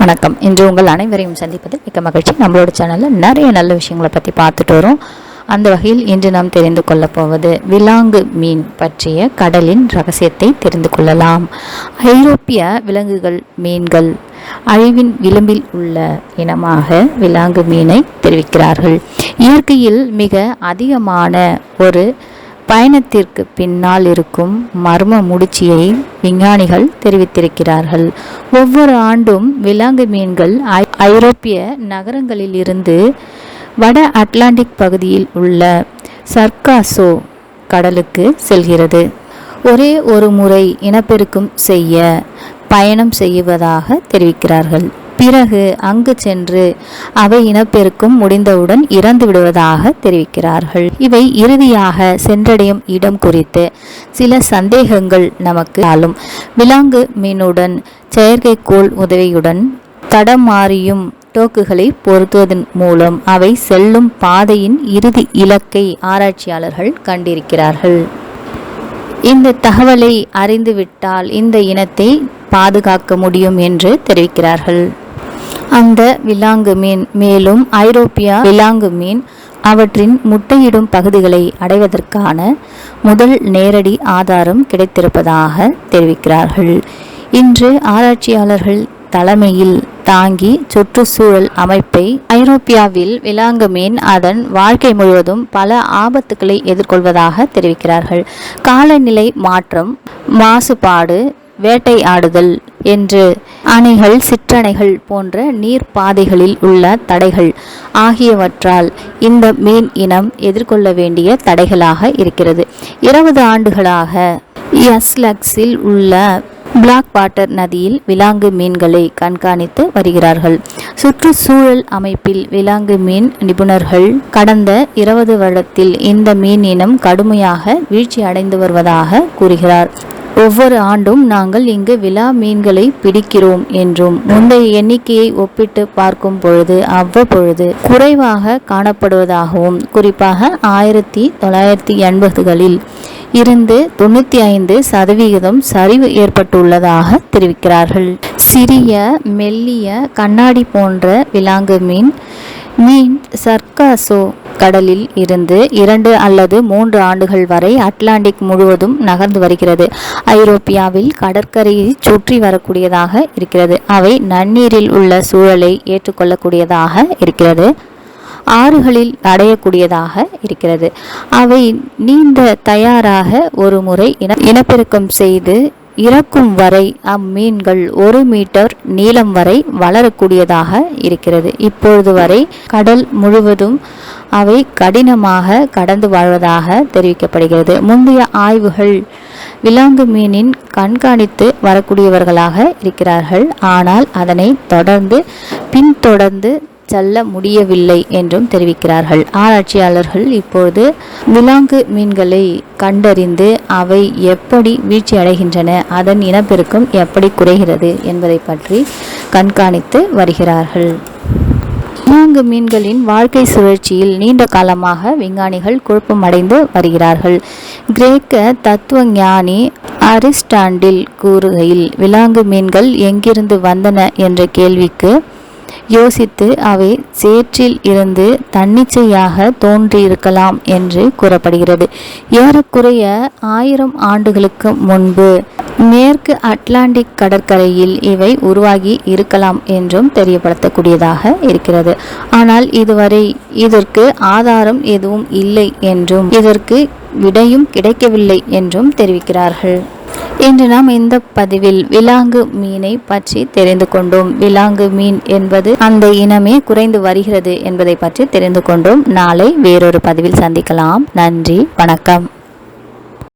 வணக்கம். இன்று உங்கள் அனைவரையும் சந்திப்பது மிக்க மகிழ்ச்சி. நம்மளோட சேனலில் நிறைய நல்ல விஷயங்களை பற்றி பார்த்துட்டு வரோம். அந்த வகையில் இன்று நாம் தெரிந்து கொள்ளப் போவது விலாங்கு மீன் பற்றிய கடலின் ரகசியத்தை தெரிந்து கொள்ளலாம். ஐரோப்பிய விலங்குகள் மீன்கள் அழிவின் விளிம்பில் உள்ள இனமாக விலாங்கு மீனை தெரிவிக்கிறார்கள். இயற்கையில் மிக அதிகமான ஒரு பயணத்திற்கு பின்னால் இருக்கும் மர்ம முடிச்சியை விஞ்ஞானிகள் தெரிவித்திருக்கிறார்கள். ஒவ்வொரு ஆண்டும் விலாங்கு மீன்கள் ஐ- ஐரோப்பிய நகரங்களிலிருந்து வட அட்லாண்டிக் பகுதியில் உள்ள சர்காசோ கடலுக்கு செல்கிறது. ஒரே ஒரு முறை இனப்பெருக்கம் செய்ய பயணம் செய்வதாக தெரிவிக்கிறார்கள். பிறகு அங்கு சென்று அவை இனப்பெருக்கம் முடிந்தவுடன் இறந்து விடுவதாக தெரிவிக்கிறார்கள். இவை இறுதியாக சென்றடையும் இடம் குறித்து சில சந்தேகங்கள் நமக்கு ஆளும். விலாங்கு மீனுடன் செயற்கைக்கோள் உதவியுடன் தடமாறியும் டோக்குகளை பொருத்துவதன் மூலம் அவை செல்லும் பாதையின் இறுதி இலக்கை ஆராய்ச்சியாளர்கள் கண்டிருக்கிறார்கள். இந்த தகவலை அறிந்துவிட்டால் இந்த இனத்தை பாதுகாக்க முடியும் என்று தெரிவிக்கிறார்கள். அந்த விலாங்கு மீன் மேலும் ஐரோப்பியா விலாங்கு மீன் அவற்றின் முட்டையிடும் பகுதிகளை அடைவதற்கான முதல் நேரடி ஆதாரம் கிடைத்திருப்பதாக தெரிவிக்கிறார்கள். இன்று ஆராய்ச்சியாளர்கள் தலைமையில் தாங்கி சுற்றுச்சூழல் அமைப்பை ஐரோப்பியாவில் விலாங்கு மீன் அதன் வாழ்க்கை முழுவதும் பல ஆபத்துக்களை எதிர்கொள்வதாக தெரிவிக்கிறார்கள். காலநிலை மாற்றம் மாசுபாடு வேட்டையாடுதல் என்று. அணைகள் சிற்றணைகள் போன்ற நீர் பாதைகளில் உள்ள தடைகள் ஆகியவற்றால் இந்த மீன் இனம் எதிர்கொள்ள வேண்டிய தடைகளாக இருக்கிறது. இருபது ஆண்டுகளாக எஸ்லக்ஸில் உள்ள பிளாக் வாட்டர் நதியில் விலாங்கு மீன்களை கண்காணித்து வருகிறார்கள். சுற்றுச்சூழல் அமைப்பில் விலாங்கு மீன் நிபுணர்கள் கடந்த இருபது வருடத்தில் இந்த மீன் இனம் கடுமையாக வீழ்ச்சி அடைந்து வருவதாக கூறுகிறார். ஒவ்வொரு ஆண்டும் நாங்கள் இங்கு விலா மீன்களை பிடிக்கிறோம் என்றும் முந்தைய எண்ணிக்கையை ஒப்பிட்டு பார்க்கும் பொழுது அவ்வப்பொழுது குறைவாக காணப்படுவதாகவும் குறிப்பாக ஆயிரத்தி தொள்ளாயிரத்தி எண்பதுகளில் இருந்து தொண்ணூற்றி ஐந்து சதவிகிதம் சரிவு ஏற்பட்டுள்ளதாக தெரிவிக்கிறார்கள். சிறிய மெல்லிய கண்ணாடி போன்ற விலாங்கு மீன் மீன் சர்காசோ கடலில் இருந்து இரண்டு அல்லது மூன்று ஆண்டுகள் வரை அட்லாண்டிக் முழுவதும் நகர்ந்து வருகிறது. ஐரோப்பியாவில் கடற்கரையை சுற்றி வரக்கூடியதாக இருக்கிறது. அவை நன்னீரில் உள்ள சூழலை ஏற்றுக்கொள்ளக்கூடியதாக இருக்கிறது. ஆறுகளில் அடையக்கூடியதாக இருக்கிறது. அவை நீந்த தயாராக ஒரு முறை இன இனப்பெருக்கம் செய்து இறக்கும் வரை அம்மீன்கள் ஒரு மீட்டர் நீளம் வரை வளரக்கூடியதாக இருக்கிறது. இப்பொழுது வரை கடல் முழுவதும் அவை கடினமாக கடந்து வாழ்வதாக தெரிவிக்கப்படுகிறது. முந்தைய ஆய்வுகள் விலாங்கு மீனின் கண்காணித்து வரக்கூடியவர்களாக இருக்கிறார்கள். ஆனால் அதனை தொடர்ந்து பின்தொடர்ந்து செல்ல முடியவில்லை என்றும் தெரிவிக்கிறார்கள். ஆராய்ச்சியாளர்கள் இப்போது விலாங்கு மீன்களை கண்டறிந்து அவை எப்படி வீழ்ச்சி அடைகின்றன அதன் இனப்பெருக்கம் எப்படி குறைகிறது என்பதை பற்றி கண்காணித்து வருகிறார்கள். விலாங்கு மீன்களின் வாழ்க்கை சுழற்சியில் நீண்ட காலமாக விஞ்ஞானிகள் குழப்பமடைந்து வருகிறார்கள். கிரேக்க தத்துவ ஞானி அரிஸ்டாண்டில் கூறுகையில் விலாங்கு மீன்கள் எங்கிருந்து வந்தன என்ற கேள்விக்கு யோசித்து அவை சேற்றில் இருந்து தன்னிச்சையாக தோன்றியிருக்கலாம் என்று கூறப்படுகிறது. ஏறக்குறைய ஆயிரம் ஆண்டுகளுக்கு முன்பு மேற்கு அட்லாண்டிக் கடற்கரையில் இவை உருவாகி இருக்கலாம் என்றும் தெரியப்படுத்தக்கூடியதாக இருக்கிறது. ஆனால் இதுவரை இதற்கு ஆதாரம் எதுவும் இல்லை என்றும் இதற்கு விடையும் கிடைக்கவில்லை என்றும் தெரிவிக்கிறார்கள். இன்று நாம் இந்த பதிவில் விலாங்கு மீனை பற்றி தெரிந்து கொண்டோம். விலாங்கு மீன் என்பது அந்த இனமே குறைந்து வருகிறது என்பதை பற்றி தெரிந்து கொண்டோம். நாளை வேறொரு பதிவில் சந்திக்கலாம். நன்றி வணக்கம்.